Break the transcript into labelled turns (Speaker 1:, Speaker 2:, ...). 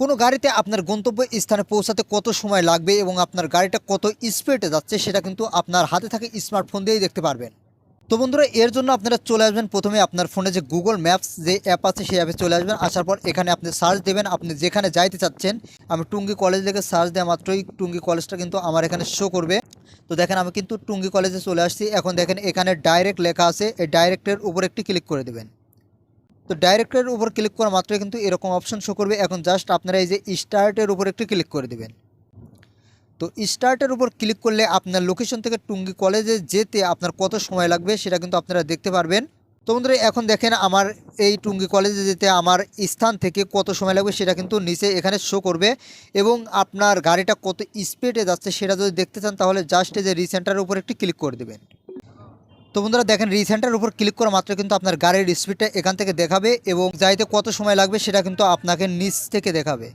Speaker 1: কোনো গাড়িতে আপনার গন্তব্য স্থানে পৌঁছাতে কত সময় লাগবে এবং আপনার গাড়িটা কত স্পিডে যাচ্ছে সেটা কিন্তু আপনার হাতে থাকা স্মার্টফোন দিয়েই দেখতে পারবেন। তো বন্ধুরা, এর জন্য আপনারা চলে আসবেন প্রথমে আপনার ফোনে যে গুগল ম্যাপস যে অ্যাপ আছে সেই অ্যাপে চলে আসবেন। আসার পর এখানে আপনি সার্চ দেবেন। আপনি যেখানে যাইতে চাচ্ছেন, আমি টুঙ্গি কলেজ থেকে সার্চ দেওয়া মাত্রই টুঙ্গি কলেজটা কিন্তু আমার এখানে শো করবে। তো দেখেন, আমি কিন্তু টুঙ্গি কলেজে চলে আসছি। এখন দেখেন, এখানে ডাইরেক্ট লেখা আছে। এই ডাইরেক্টের উপর একটি ক্লিক করে দেবেন। তো ডাইরেক্টের উপর ক্লিক করা মাত্রই কিন্তু এরকম অপশন শো করবে। এখন জাস্ট আপনারা এই যে স্টার্টের উপর একটু ক্লিক করে দেবেন। তো স্টার্টের উপর ক্লিক করলে আপনার লোকেশন থেকে টুঙ্গি কলেজে যেতে আপনার কত সময় লাগবে সেটা কিন্তু আপনারা দেখতে পারবেন। তো বন্ধুরা, এখন দেখেন আমার এই টুঙ্গি কলেজে যেতে আমার স্থান থেকে কত সময় লাগবে সেটা কিন্তু নিচে এখানে শো করবে এবং আপনার গাড়িটা কত স্পিডে যাচ্ছে সেটা যদি দেখতে চান তাহলে জাস্ট এই যে রিসেন্টারের উপর একটি ক্লিক করে দেবেন। তো বন্ধুরা দেখেন রিসেন্টার উপর ক্লিক করা মাত্র কিন্তু আপনার গাড়ির স্পিডটা এখান থেকে দেখাবে এবং যাইতে কত সময় লাগবে সেটা কিন্তু আপনাকে নিচ থেকে দেখাবে।